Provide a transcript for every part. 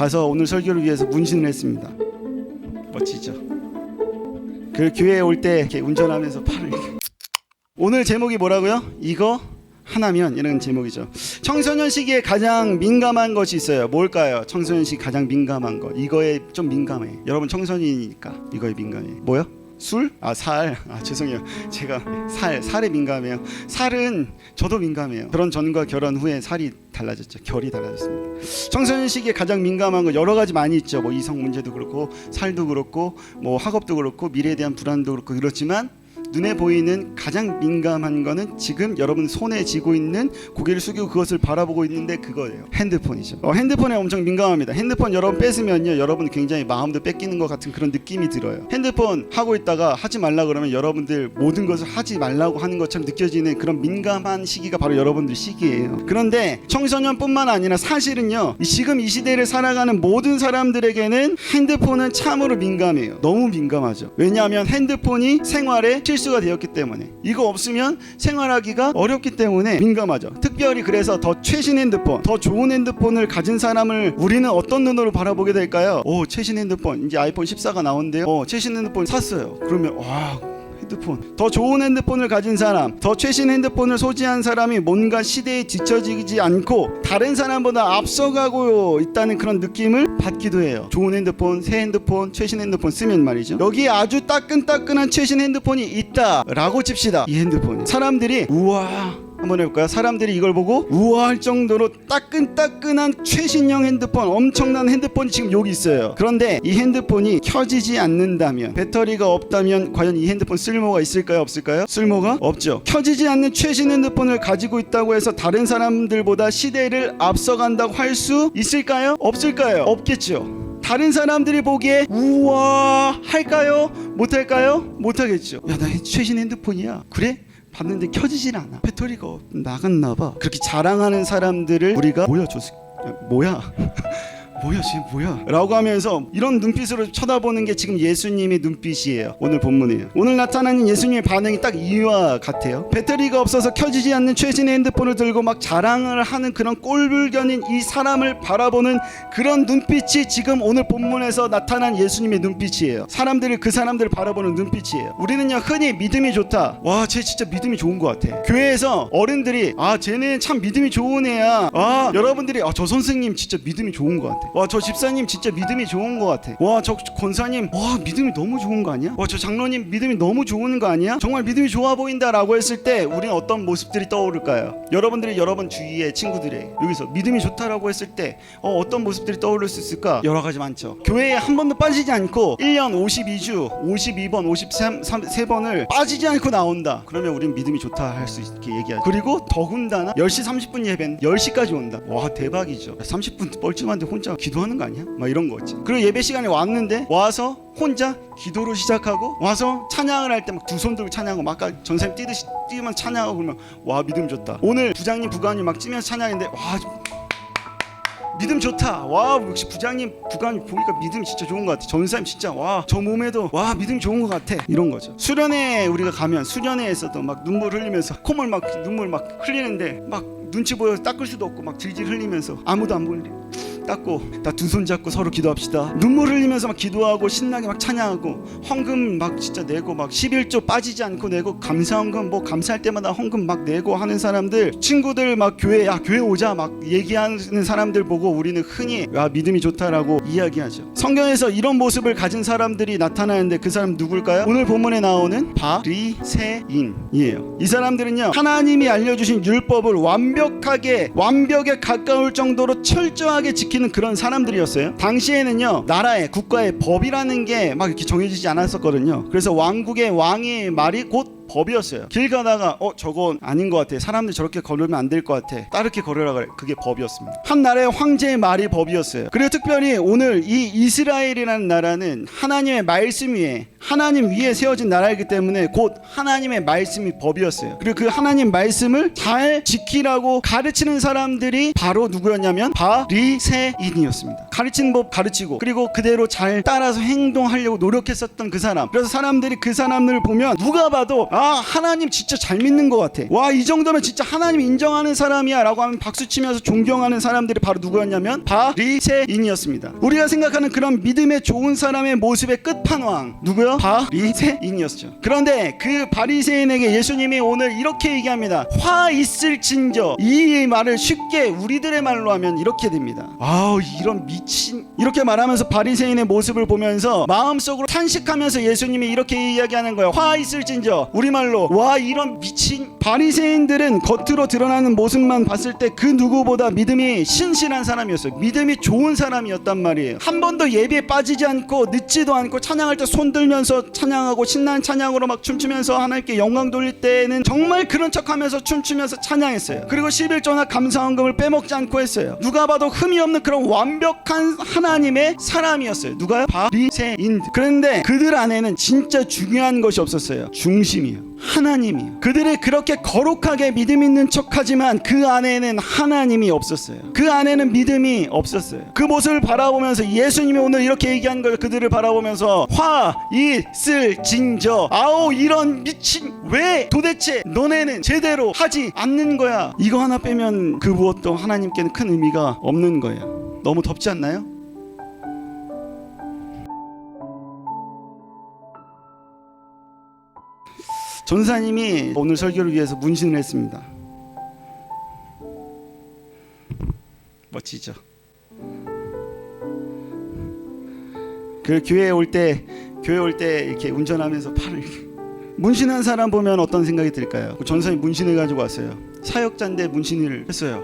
가서 오늘 설교를 위해서 문신을 했습니다. 멋지죠? 그 교회에 올 때 이렇게 운전하면서 팔을 이렇게. 오늘 제목이 뭐라고요? 이거 하나면 이런 제목이죠. 청소년 시기에 가장 민감한 것이 있어요. 뭘까요? 청소년 시기 가장 민감한 것. 이거에 좀 민감해. 여러분 청소년이니까 이거에 민감해. 뭐요? 술? 아 살. 아 죄송해요. 제가 살 살에 민감해요. 살은 저도 민감해요. 결혼 전과 결혼 후에 살이 달라졌죠. 결이 달라졌습니다. 청소년 시기에 가장 민감한 거 여러 가지 많이 있죠. 뭐 이성 문제도 그렇고 살도 그렇고 뭐 학업도 그렇고 미래에 대한 불안도 그렇고 그렇지만 눈에 보이는 가장 민감한 거는 지금 여러분 손에 쥐고 있는 고개를 숙이고 그것을 바라보고 있는데 그거예요. 핸드폰이죠. 어, 핸드폰에 엄청 민감합니다. 핸드폰 여러분 뺏으면요, 여러분 굉장히 마음도 뺏기는 것 같은 그런 느낌이 들어요. 핸드폰 하고 있다가 하지 말라 그러면 여러분들 모든 것을 하지 말라고 하는 것처럼 느껴지는 그런 민감한 시기가 바로 여러분들 시기예요. 그런데 청소년뿐만 아니라 사실은요, 이 지금 이 시대를 살아가는 모든 사람들에게는 핸드폰은 참으로 민감해요. 너무 민감하죠. 왜냐하면 핸드폰이 생활의 필수가 되었기 때문에 이거 없으면 생활하기가 어렵기 때문에 민감하죠. 특별히 그래서 더 최신 핸드폰, 더 좋은 핸드폰을 가진 사람을 우리는 어떤 눈으로 바라보게 될까요? 오, 최신 핸드폰 이제 아이폰 14가 나온대요. 어, 최신 핸드폰 샀어요. 그러면 와. 핸드폰 더 좋은 핸드폰을 가진 사람 더 최신 핸드폰을 소지한 사람이 뭔가 시대에 뒤처지지 않고 다른 사람보다 앞서가고 있다는 그런 느낌을 받기도 해요. 좋은 핸드폰 새 핸드폰 최신 핸드폰 쓰면 말이죠. 여기에 아주 따끈따끈한 최신 핸드폰이 있다라고 칩시다 이 핸드폰이. 사람들이 우와 한번 해볼까요? 사람들이 이걸 보고 우아할 정도로 따끈따끈한 최신형 핸드폰 엄청난 핸드폰이 지금 여기 있어요 그런데 이 핸드폰이 켜지지 않는다면 배터리가 없다면 과연 이 핸드폰 쓸모가 있을까요 없을까요? 쓸모가 없죠 켜지지 않는 최신 핸드폰을 가지고 있다고 해서 다른 사람들보다 시대를 앞서간다고 할 수 있을까요? 없을까요? 없겠죠 다른 사람들이 보기에 우와 할까요? 못할까요? 못하겠죠 야 나 최신 핸드폰이야 그래? 봤는데 켜지질 않아. 배터리가 없- 나갔나 봐. 그렇게 자랑하는 사람들을 우리가 뭐야 저 새- 야, 뭐야 뭐야 지금 뭐야? 라고 하면서 이런 눈빛으로 쳐다보는 게 지금 예수님의 눈빛이에요. 오늘 본문이에요. 오늘 나타나는 예수님의 반응이 딱 이와 같아요. 배터리가 없어서 켜지지 않는 최신의 핸드폰을 들고 막 자랑을 하는 그런 꼴불견인 이 사람을 바라보는 그런 눈빛이 지금 오늘 본문에서 나타난 예수님의 눈빛이에요. 사람들이 그 사람들을 바라보는 눈빛이에요. 우리는요 흔히 믿음이 좋다. 와 쟤 진짜 믿음이 좋은 것 같아. 교회에서 어른들이 아 쟤는 참 믿음이 좋은 애야. 아 여러분들이 아 저 선생님 진짜 믿음이 좋은 것 같아 와 저 집사님 진짜 믿음이 좋은 것 같아. 와 저 권사님 와 믿음이 너무 좋은 거 아니야? 와 저 장로님 믿음이 너무 좋은 거 아니야? 정말 믿음이 좋아 보인다라고 했을 때 우리는 어떤 모습들이 떠오를까요? 여러분들이 여러분 주위의 친구들의 여기서 믿음이 좋다라고 했을 때 어, 어떤 모습들이 떠오를 수 있을까? 여러 가지 많죠. 교회에 한 번도 빠지지 않고 1년 52주 52번 53번을 빠지지 않고 나온다. 그러면 우리는 믿음이 좋다 할 수 있게 얘기하죠. 그리고 더군다나 10시 30분 예배는 10시까지 온다. 와 대박이죠. 30분 뻘쭘한데 혼자 기도하는 거 아니야? 막 이런 거지 그리고 예배 시간에 왔는데 와서 혼자 기도로 시작하고 와서 찬양을 할 때 막 두 손 들고 찬양하고 막 아까 전사님 뛰듯이 뛰면 찬양하고 그러면 와 믿음 좋다 오늘 부장님 부관님 막 찌면서 찬양했는데 와 믿음 좋다. 와 역시 부장님 부관님 보니까 믿음 진짜 좋은 것 같아. 전사님 진짜 와 저 몸에도 와 믿음 좋은 것 같아. 이런 거죠. 수련회 우리가 가면 수련회에서도 막 눈물 흘리면서 콧물 막 눈물 막 흘리는데 막 눈치 보여 서 닦을 수도 없고 막 질질 흘리면서 아무도 안 보이래. 닦고 다 두 손 잡고 서로 기도합시다. 눈물 흘리면서 막 기도하고 신나게 막 찬양하고 헌금 막 진짜 내고 막 11조 빠지지 않고 내고 감사헌금 뭐 감사할 때마다 헌금 막 내고 하는 사람들 친구들 막 교회 야 교회 오자 막 얘기하는 사람들 보고 우리는 흔히 야 믿음이 좋다라고 이야기하죠. 성경에서 이런 모습을 가진 사람들이 나타나는데 그 사람 누굴까요? 오늘 본문에 나오는 바리새인이에요. 이 사람들은요 하나님이 알려주신 율법을 완벽하게 완벽에 가까울 정도로 철저하게 지키는 그런 사람들이었어요. 당시에는요 나라의 국가의 법이라는 게 막 이렇게 정해지지 않았었거든요. 그래서 왕국의 왕의 말이 곧 법이었어요. 길 가다가 어 저건 아닌 것 같아. 사람들 저렇게 걸으면 안 될 것 같아. 따르게 걸으라 그래. 그게 법이었습니다. 한 나라의 황제의 말이 법이었어요. 그리고 특별히 오늘 이 이스라엘이라는 나라는 하나님의 말씀 위에 하나님 위에 세워진 나라이기 때문에 곧 하나님의 말씀이 법이었어요. 그리고 그 하나님 말씀을 잘 지키라고 가르치는 사람들이 바로 누구였냐면 바리새인이었습니다. 가르치는 법 가르치고 그리고 그대로 잘 따라서 행동하려고 노력했었던 그 사람. 그래서 사람들이 그 사람을 보면 누가 봐도 아 하나님 진짜 잘 믿는 것 같아. 와 이 정도면 진짜 하나님 인정하는 사람이야라고 하면 박수 치면서 존경하는 사람들이 바로 누구였냐면 바리새인이었습니다. 우리가 생각하는 그런 믿음의 좋은 사람의 모습의 끝판왕 누구요? 바리새인이었죠. 그런데 그 바리새인에게 예수님이 오늘 이렇게 얘기합니다. 화 있을진저 이 말을 쉽게 우리들의 말로 하면 이렇게 됩니다. 아우 이런 미친 이렇게 말하면서 바리새인의 모습을 보면서 마음속으로 탄식하면서 예수님이 이렇게 이야기하는 거예요. 화 있을진저 우리 말로 와 이런 미친 바리새인들은 겉으로 드러나는 모습만 봤을 때 그 누구보다 믿음이 신실한 사람이었어요. 믿음이 좋은 사람이었단 말이에요. 한 번도 예배에 빠지지 않고 늦지도 않고 찬양할 때 손 들면서 찬양하고 신나는 찬양으로 막 춤추면서 하나님께 영광 돌릴 때는 정말 그런 척하면서 춤추면서 찬양했어요. 그리고 11조나 감사헌금을 빼먹지 않고 했어요. 누가 봐도 흠이 없는 그런 완벽한 하나님의 사람이었어요. 누가요? 바리새인. 그런데 그들 안에는 진짜 중요한 것이 없었어요. 중심이요. 하나님이요. 그들이 그렇게 거룩하게 믿음 있는 척하지만 그 안에는 하나님이 없었어요. 그 안에는 믿음이 없었어요. 그 모습을 바라보면서 예수님이 오늘 이렇게 얘기한 거예요. 그들을 바라보면서 화 있을 진저 아오 이런 미친 왜 도대체 너네는 제대로 하지 않는 거야. 이거 하나 빼면 그 무엇도 하나님께는 큰 의미가 없는 거예요. 너무 덥지 않나요? 전사님이 오늘 설교를 위해서 문신을 했습니다. 멋지죠? 그 교회에 올 때 교회 올 때 이렇게 운전하면서 팔을 문신한 사람 보면 어떤 생각이 들까요? 그 전사님 문신해 가지고 왔어요. 사역자인데 문신을 했어요.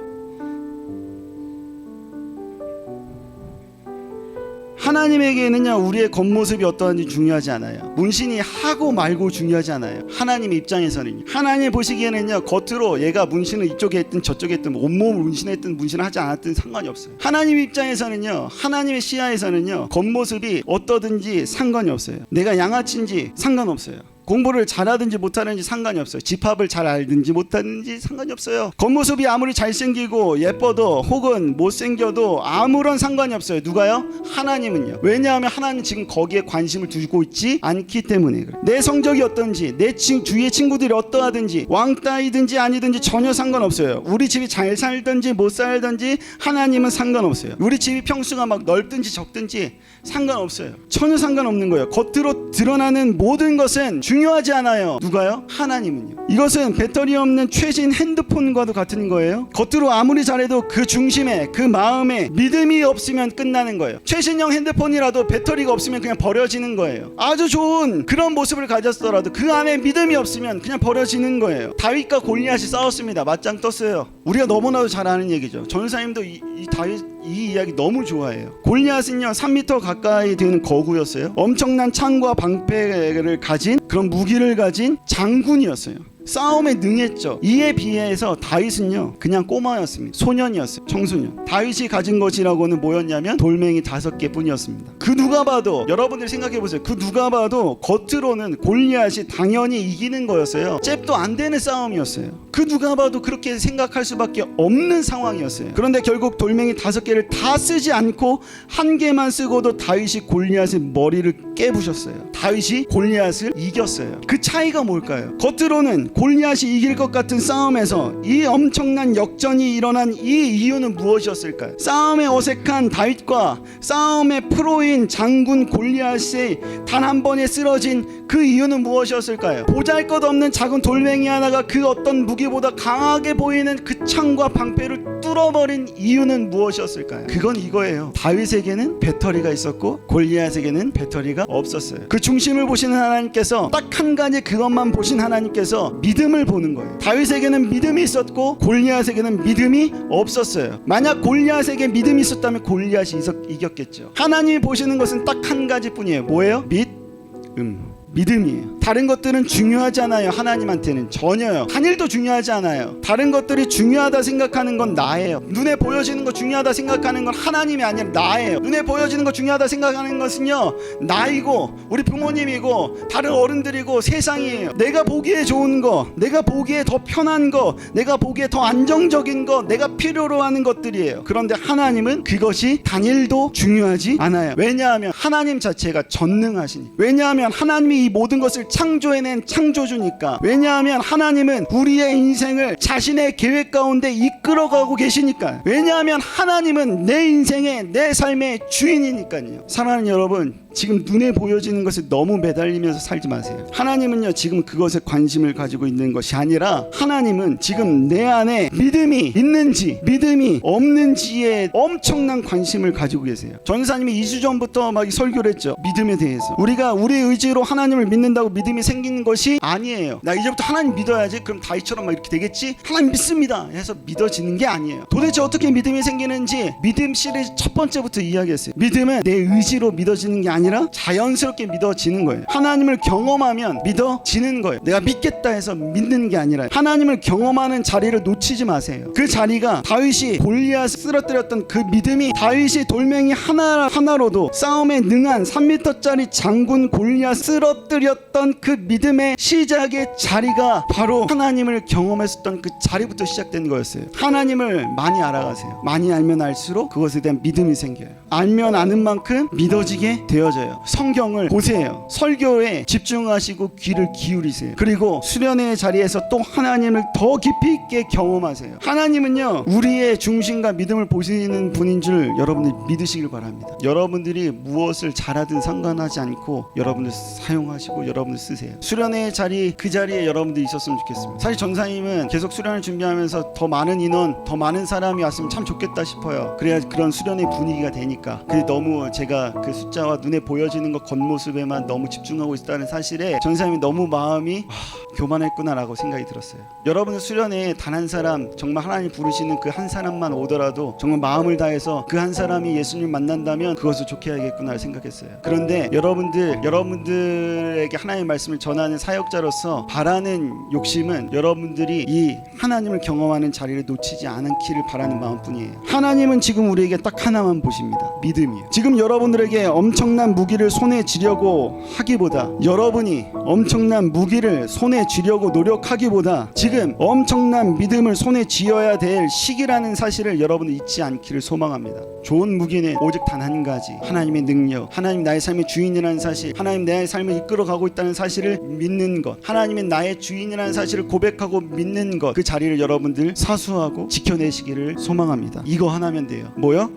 하나님에게는요 우리의 겉모습이 어떠한지 중요하지 않아요. 문신이 하고 말고 중요하지 않아요. 하나님 입장에서는 하나님 보시기에는요 겉으로 얘가 문신을 이쪽에 했든 저쪽에 했든 온몸을 문신했든 문신을 하지 않았든 상관이 없어요. 하나님 입장에서는요 하나님의 시야에서는요 겉모습이 어떠든지 상관이 없어요. 내가 양아치인지 상관없어요. 공부를 잘하든지 못하는지 상관이 없어요. 집합을 잘 알든지 못하는지 상관이 없어요. 겉모습이 아무리 잘생기고 예뻐도 혹은 못생겨도 아무런 상관이 없어요. 누가요? 하나님은요. 왜냐하면 하나님 지금 거기에 관심을 두고 있지 않기 때문에 그래요. 내 성적이 어떤지 내 친, 주위의 친구들이 어떠하든지 왕따이든지 아니든지 전혀 상관없어요. 우리 집이 잘 살든지 못 살든지 하나님은 상관없어요. 우리 집이 평수가 막 넓든지 적든지 상관없어요. 전혀 상관없는 거예요. 겉으로 드러나는 모든 것은 중요하지 않아요. 누가요? 하나님은요. 이것은 배터리 없는 최신 핸드폰과도 같은 거예요. 겉으로 아무리 잘해도 그 중심에 그 마음에 믿음이 없으면 끝나는 거예요. 최신형 핸드폰이라도 배터리가 없으면 그냥 버려지는 거예요. 아주 좋은 그런 모습을 가졌더라도 그 안에 믿음이 없으면 그냥 버려지는 거예요. 다윗과 골리앗이 싸웠습니다. 맞짱 떴어요. 우리가 너무나도 잘 아는 얘기죠. 전사님도 이, 이 다윗 이 이야기 너무 좋아해요. 골리앗은요 3m 가까이 되는 거구였어요. 엄청난 창과 방패를 가진 그런 무기를 가진 장군이었어요. 싸움에 능했죠. 이에 비해서 다윗은요 그냥 꼬마였습니다. 소년이었어요. 청소년. 다윗이 가진 것이라고는 뭐였냐면 돌멩이 다섯 개뿐이었습니다. 그 누가 봐도 여러분들이 생각해 보세요. 그 누가 봐도 겉으로는 골리앗이 당연히 이기는 거였어요. 잽도 안 되는 싸움이었어요. 그 누가 봐도 그렇게 생각할 수밖에 없는 상황이었어요. 그런데 결국 돌멩이 다섯 개를 다 쓰지 않고 한 개만 쓰고도 다윗이 골리앗의 머리를 깨부셨어요. 다윗이 골리앗을 이겼어요. 그 차이가 뭘까요? 겉으로는 골리앗이 이길 것 같은 싸움에서 이 엄청난 역전이 일어난 이 이유는 무엇이었을까요? 싸움에 어색한 다윗과 싸움의 프로인 장군 골리앗이 단 한 번에 쓰러진 그 이유는 무엇이었을까요? 보잘것없는 작은 돌멩이 하나가 그 어떤 무기보다 강하게 보이는 그 창과 방패를 뚫어버린 이유는 무엇이었을까요? 그건 이거예요. 다윗에게는 배터리가 있었고 골리앗에게는 배터리가 없었어요. 그 중심을 보시는 하나님께서 딱 한 가지 그것만 보신 하나님께서 믿음을 보는 거예요. 다윗에게는 믿음이 있었고 골리앗에게는 믿음이 없었어요. 만약 골리앗에게 믿음이 있었다면 골리앗이 이겼겠죠. 하나님이 보시는 것은 딱 한 가지뿐이에요. 뭐예요? 믿음. 믿음이에요. 다른 것들은 중요하지 않아요. 하나님한테는 전혀요. 한 일도 중요하지 않아요. 다른 것들이 중요하다 생각하는 건 나예요. 눈에 보여지는 거 중요하다 생각하는 건 하나님이 아니라 나예요. 눈에 보여지는 거 중요하다 생각하는 것은요 나이고 우리 부모님이고 다른 어른들이고 세상이에요. 내가 보기에 좋은 거, 내가 보기에 더 편한 거, 내가 보기에 더 안정적인 거, 내가 필요로 하는 것들이에요. 그런데 하나님은 그것이 단일도 중요하지 않아요. 왜냐하면 하나님 자체가 전능하시니. 왜냐하면 하나님이 이 모든 것을 창조해낸 창조주니까. 왜냐하면 하나님은 우리의 인생을 자신의 계획 가운데 이끌어가고 계시니까. 왜냐하면 하나님은 내 인생의 내 삶의 주인이니까요. 사랑하는 여러분, 지금 눈에 보여지는 것에 너무 매달리면서 살지 마세요. 하나님은요, 지금 그것에 관심을 가지고 있는 것이 아니라 하나님은 지금 내 안에 믿음이 있는지, 믿음이 없는지에 엄청난 관심을 가지고 계세요. 전사님이 2주 전부터 막 설교를 했죠. 믿음에 대해서. 우리가 우리의 의지로 하나님을 믿는다고 믿음이 생기는 것이 아니에요. 나 이제부터 하나님 믿어야지. 그럼 다이처럼 막 이렇게 되겠지? 하나님 믿습니다. 해서 믿어지는 게 아니에요. 도대체 어떻게 믿음이 생기는지 믿음 시리즈 첫 번째부터 이야기했어요. 믿음은 내 의지로 믿어지는 게 아니 라 자연스럽게 믿어지는 거예요. 하나님을 경험하면 믿어지는 거예요. 내가 믿겠다 해서 믿는 게 아니라 하나님을 경험하는 자리를 놓치지 마세요. 그 자리가 다윗이 골리앗 쓰러뜨렸던 그 믿음이 다윗이 돌멩이 하나 하나로도 싸움에 능한 3m짜리 장군 골리앗 쓰러뜨렸던 그 믿음의 시작의 자리가 바로 하나님을 경험했었던 그 자리부터 시작된 거였어요. 하나님을 많이 알아가세요. 많이 알면 알수록 그것에 대한 믿음이 생겨요. 알면 아는 만큼 믿어지게 되어져 요. 성경을 보세요. 설교에 집중하시고 귀를 기울이세요. 그리고 수련의 자리에서 또 하나님을 더 깊이 있게 경험하세요. 하나님은요, 우리의 중심과 믿음을 보시는 분인 줄 여러분들 믿으시길 바랍니다. 여러분들이 무엇을 잘하든 상관하지 않고 여러분들 사용하시고 여러분들 쓰세요. 수련의 자리 그 자리에 여러분들 있었으면 좋겠습니다. 사실 전사님은 계속 수련을 준비하면서 더 많은 인원, 더 많은 사람이 왔으면 참 좋겠다 싶어요. 그래야 그런 수련의 분위기가 되니까. 근데 너무 제가 그 숫자와 눈에 보여지는 것 겉모습에만 너무 집중하고 있다는 사실에 전사님이 너무 마음이 하, 교만했구나라고 생각이 들었어요. 여러분들 수련회 단한 사람 정말 하나님 부르시는 그 한 사람만 오더라도 정말 마음을 다해서 그 한 사람이 예수님 만난다면 그것을 좋게 해야겠구나 생각했어요. 그런데 여러분들 여러분들에게 하나님의 말씀을 전하는 사역자로서 바라는 욕심은 여러분들이 이 하나님을 경험하는 자리를 놓치지 않기를 바라는 마음뿐이에요. 하나님은 지금 우리에게 딱 하나만 보십니다. 믿음이에요. 지금 여러분들에게 엄청난 무기를 손에 쥐려고 하기보다 여러분이 엄청난 무기를 손에 쥐려고 노력하기보다 지금 엄청난 믿음을 손에 쥐어야 될 시기라는 사실을 여러분 잊지 않기를 소망합니다. 좋은 무기는 오직 단 한 가지 하나님의 능력, 하나님 나의 삶의 주인이라는 사실, 하나님 나의 삶을 이끌어가고 있다는 사실을 믿는 것, 하나님은 나의 주인이라는 사실을 고백하고 믿는 것, 그 자리를 여러분들 사수하고 지켜내시기를 소망합니다. 이거 하나면 돼요. 뭐요?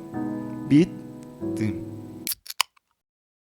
믿